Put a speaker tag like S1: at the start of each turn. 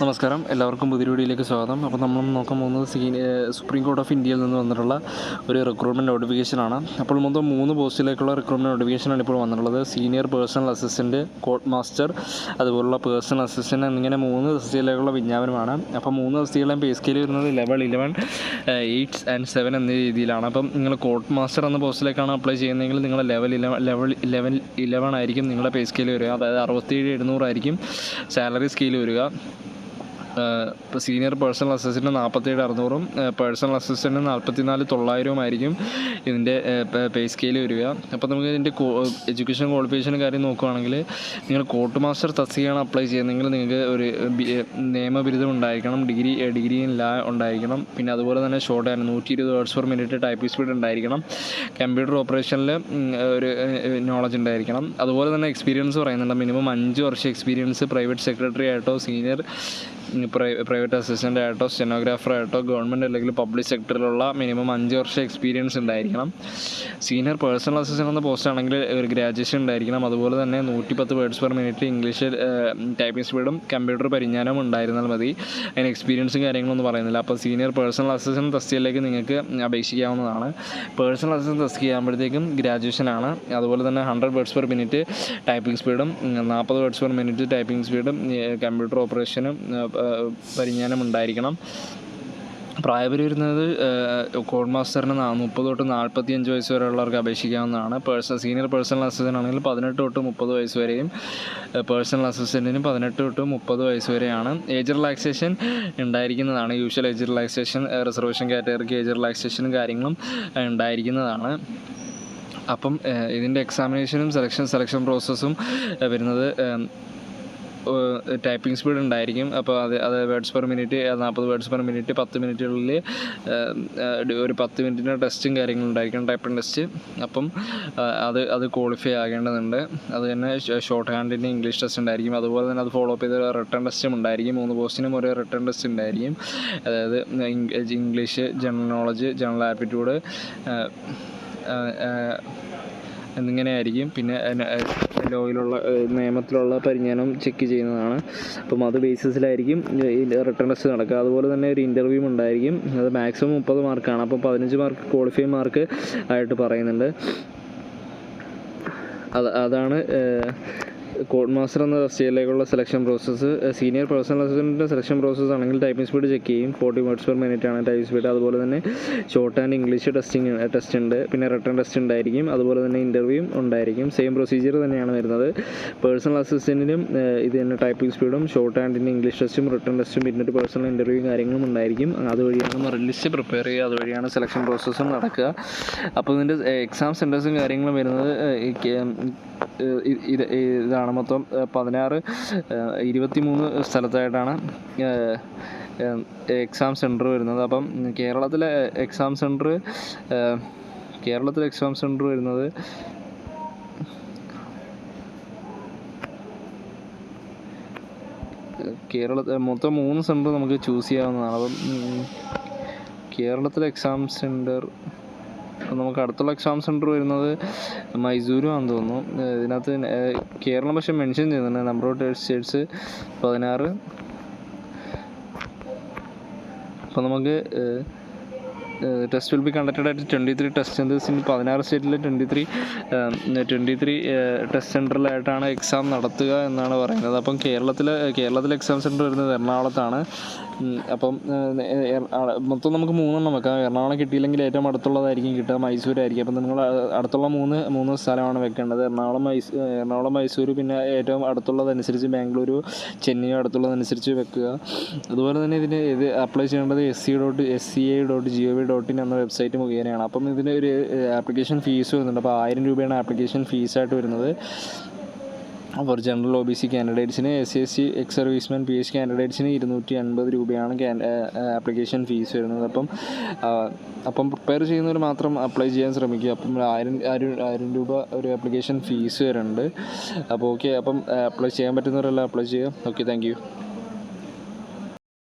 S1: നമസ്കാരം. എല്ലാവർക്കും പുതിയ വീഡിയോയിലേക്ക് സ്വാഗതം. അപ്പോൾ നമ്മൾ നോക്കാൻ പോകുന്നത് സീനി സുപ്രീം കോർട്ട് ഓഫ് ഇന്ത്യയിൽ നിന്ന് വന്നിട്ടുള്ള ഒരു റിക്രൂട്ട്മെന്റ് നോട്ടിഫിക്കേഷനാണ് അപ്പോൾ മൊത്തം മൂന്ന് പോസ്റ്റിലേക്കുള്ള റിക്രൂട്ട്മെന്റ് നോട്ടിഫിക്കേഷനാണ് ഇപ്പോൾ വന്നിട്ടുള്ളത്. Senior personal assistant court master അതുപോലുള്ള പേഴ്സണൽ അസിസ്റ്റന്റ് എന്നിങ്ങനെ മൂന്ന് തസ്തികയിലേക്കുള്ള വിജ്ഞാപനമാണ്. അപ്പോൾ മൂന്ന് തസ്തികളെയും പേ സ്കെയിൽ വരുന്നത് level eleven eight and seven എന്ന രീതിയിലാണ്. അപ്പം നിങ്ങൾ കോർട്ട് മാസ്റ്റർ എന്ന പോസ്റ്റിലേക്കാണ് അപ്ലൈ ചെയ്യുന്നതെങ്കിൽ നിങ്ങളുടെ level eleven level eleven eleven ആയിരിക്കും നിങ്ങളുടെ പേ സ്കെയിൽ വരിക. അതായത് അറുപത്തേഴ് എഴുന്നൂറായിരിക്കും സാലറി സ്കെയിൽ വരിക. ഇപ്പോൾ സീനിയർ പേഴ്സണൽ അസിസ്റ്റന്റ് നാൽപ്പത്തേഴ് അറുന്നൂറും പേഴ്സണൽ അസിസ്റ്റന്റ് നാൽപ്പത്തിനാല് തൊള്ളായിരവും ആയിരിക്കും ഇതിന്റെ പേ സ്കെയിൽ വരിക. അപ്പോൾ നമുക്ക് ഇതിന്റെ എഡ്യൂക്കേഷൻ ക്വാളിഫിക്കേഷൻ കാര്യം നോക്കുകയാണെങ്കിൽ നിങ്ങൾ കോർട്ട് മാസ്റ്റർ തസ്തികയാണ് അപ്ലൈ ചെയ്യുന്നതെങ്കിൽ നിങ്ങൾക്ക് ഒരു നിയമ നിയമബിരുദം ഉണ്ടായിരിക്കണം ഡിഗ്രി ഡിഗ്രി ഇൻ ലാ ഉണ്ടായിരിക്കണം. പിന്നെ അതുപോലെ തന്നെ ഷോർട്ട് ആയിരുന്നു നൂറ്റി ഇരുപത് words per minute typing speed ഉണ്ടായിരിക്കണം കമ്പ്യൂട്ടർ ഓപ്പറേഷനിൽ ഒരു നോളജ് ഉണ്ടായിരിക്കണം. അതുപോലെ തന്നെ എക്സ്പീരിയൻസ് പറയുന്നുണ്ട് മിനിമം അഞ്ച് വർഷം എക്സ്പീരിയൻസ് പ്രൈവറ്റ് സെക്രട്ടറി ആയിട്ടോ സീനിയർ പ്രൈവറ്റ് അസിസ്റ്റന്റ് ആയിട്ടോ സ്റ്റെനോഗ്രാഫർ ആയിട്ടോ ഗവൺമെന്റ് അല്ലെങ്കിൽ പബ്ലിക് സെക്ടറിലുള്ള മിനിമം അഞ്ച് വർഷം എക്സ്പീരിയൻസ് ഉണ്ടായിരിക്കണം. സീനിയർ പേഴ്സണൽ അസിസ്റ്റന്റ് എന്ന പോസ്റ്റ് ആണെങ്കിൽ ഒരു ഗ്രാജുവേഷൻ ഉണ്ടായിരിക്കണം. അതുപോലെ തന്നെ നൂറ്റി പത്ത് words per minute English typing സ്പീഡും കമ്പ്യൂട്ടർ പരിജ്ഞാനവും ഉണ്ടായിരുന്നാൽ മതി. അതിന് എക്സ്പീരിയൻസും കാര്യങ്ങളൊന്നും പറയുന്നില്ല. അപ്പോൾ സീനിയർ പേഴ്സണൽ അസിസ്റ്റന്റ് തസ്തികയിലേക്ക് നിങ്ങൾക്ക് അപേക്ഷിക്കാവുന്നതാണ്. പേഴ്സണൽ അസിസ്റ്റന്റ് തസ്തിക ഗ്രാജുവേഷൻ ആണ്. അതുപോലെ തന്നെ hundred words per minute typing സ്പീഡും നാൽപ്പത് വേർഡ്സ് പെർ മിനിറ്റ് ടൈപ്പിംഗ് സ്പീഡും കമ്പ്യൂട്ടർ ഓപ്പറേഷനും പരിജ്ഞാനം ഉണ്ടായിരിക്കണം പ്രായപരി വരുന്നത് കോഡ് മാസ്റ്ററിന് മുപ്പത് തൊട്ട് നാൽപ്പത്തി അഞ്ച് വയസ്സ് വരെയുള്ളവർക്ക് അപേക്ഷിക്കാവുന്നതാണ്. പേഴ്സണൽ സീനിയർ പേഴ്സണൽ അസിസ്റ്റന്റ് ആണെങ്കിൽ പതിനെട്ട് തൊട്ട് മുപ്പത് വയസ്സ് വരെയും പേഴ്സണൽ അസിസ്റ്റന്റിനും പതിനെട്ട് തൊട്ട് മുപ്പത് വയസ്സ് വരെയാണ് ഏജ് റിലാക്സേഷൻ ഉണ്ടായിരിക്കുന്നതാണ്. യൂഷ്വൽ ഏജ് റിലാക്സേഷൻ റിസർവേഷൻ കാറ്റഗറിക്ക് ഏജ് റിലാക്സേഷനും കാര്യങ്ങളും ഉണ്ടായിരിക്കുന്നതാണ്. അപ്പം ഇതിന്റെ എക്സാമിനേഷനും സെലക്ഷൻ സെലക്ഷൻ പ്രോസസ്സും വരുന്നത് ടൈപ്പിംഗ് സ്പീഡ് ഉണ്ടായിരിക്കും. അപ്പോൾ അത് അത് വേർഡ്സ് പെർ മിനിറ്റ് നാൽപ്പത് വേർഡ്സ് പെർ മിനിറ്റ് പത്ത് മിനിറ്റുകളിൽ ഒരു പത്ത് മിനിറ്റിന്റെ ടെസ്റ്റും കാര്യങ്ങളും ഉണ്ടായിരിക്കും. ടൈപ്പിംഗ് ടെസ്റ്റ് അപ്പം അത് അത് ക്വാളിഫൈ ആകേണ്ടതുണ്ട്. അത് തന്നെ ഷോർട്ട് ഹാൻഡിന്റെ ഇംഗ്ലീഷ് ടെസ്റ്റ് ഉണ്ടായിരിക്കും. അതുപോലെ തന്നെ അത് ഫോളോ അപ്പ് ചെയ്ത റിട്ടേൺ ടെസ്റ്റും ഉണ്ടായിരിക്കും. മൂന്ന് പോസ്റ്റിനും ഒരു റിട്ടേൺ ടെസ്റ്റ് ഉണ്ടായിരിക്കും. അതായത് English general knowledge general aptitude എന്നിങ്ങനെ ആയിരിക്കും പിന്നെ ലോയിലുള്ള നിയമത്തിലുള്ള പരിജ്ഞാനം ചെക്ക് ചെയ്യുന്നതാണ്. അപ്പം അത് ബേസിസിലായിരിക്കും റിട്ടേൺ ടെസ്റ്റ് നടക്കുക. അതുപോലെ തന്നെ ഒരു ഇന്റർവ്യൂ ഉണ്ടായിരിക്കും. അത് മാക്സിമം മുപ്പത് മാർക്കാണ്. അപ്പോൾ പതിനഞ്ച് മാർക്ക് ക്വാളിഫൈ മാർക്ക് ആയിട്ട് പറയുന്നുണ്ട്. അത് അതാണ് കോഡ് മാസ്റ്റർ എന്ന തസ്തികയിലേക്കുള്ള സെലക്ഷൻ പ്രോസസ്സ് സീനിയർ പേഴ്സണൽ അസിസ്റ്റന്റിന്റെ സെലക്ഷൻ പ്രോസസ്സ് ആണെങ്കിൽ ടൈപ്പിംഗ് സ്പീഡ് ചെക്ക് ചെയ്യും. ഫോർട്ടി വേർഡ്സ് പെർ മിനിറ്റ് ആണ് ടൈപ്പ് സ്പീഡ് അതുപോലെ തന്നെ short and English testing test ഉണ്ട്. പിന്നെ റിട്ടേൺ ടെസ്റ്റ് ഉണ്ടായിരിക്കും. അതുപോലെ തന്നെ ഇന്റർവ്യൂവും ഉണ്ടായിരിക്കും. സെയിം പ്രൊസീജിയർ തന്നെയാണ് വരുന്നത്. പേഴ്സണൽ അസിസ്റ്റന്റിനും ഇത് തന്നെ ടൈപ്പിംഗ് സ്പീഡും ഷോർട്ട് ആൻഡിന്റെ ഇംഗ്ലീഷ് ടെസ്റ്റും റിട്ടേൺ ടെസ്റ്റും പിന്നെ ഒരു പേഴ്സണൽ ഇന്റർവ്യൂവും കാര്യങ്ങളും ഉണ്ടായിരിക്കും. അതുവഴിയാണ് മെറിറ്റ് ലിസ്റ്റ് പ്രിപ്പയർ ചെയ്യുക. അതുവഴിയാണ് സെലക്ഷൻ പ്രോസസ്സും നടക്കുക. അപ്പോൾ ഇതിന്റെ എക്സാം സെന്റേഴ്സും കാര്യങ്ങളും വരുന്നത് ഇത് ഇതാണ് മൊത്തം പതിനാറ് ഇരുപത്തി മൂന്ന് സ്ഥലത്തായിട്ടാണ് എക്സാം സെന്റർ വരുന്നത്. അപ്പം കേരളത്തിലെ എക്സാം സെന്റർ കേരളത്തിലെ എക്സാം സെന്റർ വരുന്നത് കേരളത്തിൽ മൊത്തം മൂന്ന് സെന്റർ നമുക്ക് ചൂസ് ചെയ്യാവുന്നതാണ്. അപ്പം കേരളത്തിലെ എക്സാം സെന്റർ നമുക്ക് അടുത്തുള്ള എക്സാം സെന്റർ വരുന്നത് മൈസൂരും ആണെന്ന് തോന്നുന്നു. ഇതിനകത്ത് കേരളം പക്ഷേ മെൻഷൻ ചെയ്യുന്നുണ്ട്. നമ്പർ ഓഫ് സ്റ്റേറ്റ്സ് പതിനാറ്. അപ്പോൾ നമുക്ക് ടെസ്റ്റ് വിൽ ബി കണ്ടക്റ്റഡ് ആയിട്ട് twenty three test centres in പതിനാറ് സ്റ്റേറ്റിൽ twenty three twenty three test സെന്ററിലായിട്ടാണ് exam നടത്തുക എന്നാണ് പറയുന്നത്. അപ്പം കേരളത്തിൽ കേരളത്തിലെ എക്സാം സെന്റർ വരുന്നത് എറണാകുളത്താണ്. അപ്പം മൊത്തം നമുക്ക് മൂന്നെണ്ണം വെക്കാം. എറണാകുളം കിട്ടിയില്ലെങ്കിൽ ഏറ്റവും അടുത്തുള്ളതായിരിക്കും കിട്ടുക മൈസൂരായിരിക്കും. അപ്പം നിങ്ങൾ അടുത്തുള്ള മൂന്ന് മൂന്ന് സ്ഥലമാണ് വെക്കേണ്ടത്. എറണാകുളം മൈസൂർ എറണാകുളം മൈസൂർ പിന്നെ ഏറ്റവും അടുത്തുള്ളതനുസരിച്ച് ബാംഗ്ലൂർ ചെന്നൈ അടുത്തുള്ളതനുസരിച്ച് വെക്കുക. അതുപോലെ തന്നെ ഇതിന് ഇത് അപ്ലൈ ചെയ്യേണ്ടത് S C dot S C I dot G O V dot in എന്ന വെബ്സൈറ്റ് മുഖേനയാണ്. അപ്പം ഇതിന് ഒരു ആപ്ലിക്കേഷൻ ഫീസ് വരുന്നുണ്ട്. അപ്പോൾ ആയിരം രൂപയാണ് ആപ്ലിക്കേഷൻ ഫീസായിട്ട് വരുന്നത്. For general O B C കാൻഡിഡേറ്റ്സിന് S C S C ex serviceman P H കാൻഡിഡേറ്റ്സിന് ഇരുന്നൂറ്റി അൻപത് രൂപയാണ് ആപ്ലിക്കേഷൻ ഫീസ് വരുന്നത്. അപ്പം അപ്പം പ്രിപ്പയർ ചെയ്യുന്നവർ മാത്രം അപ്ലൈ ചെയ്യാൻ ശ്രമിക്കുക. അപ്പം ആയിരം ആയിരം ആയിരം രൂപ ഒരു ആപ്ലിക്കേഷൻ ഫീസ് വരുന്നുണ്ട്. അപ്പോൾ ഓക്കെ അപ്പം അപ്ലൈ ചെയ്യാൻ പറ്റുന്നവരെല്ലാം അപ്ലൈ ചെയ്യുക. Okay thank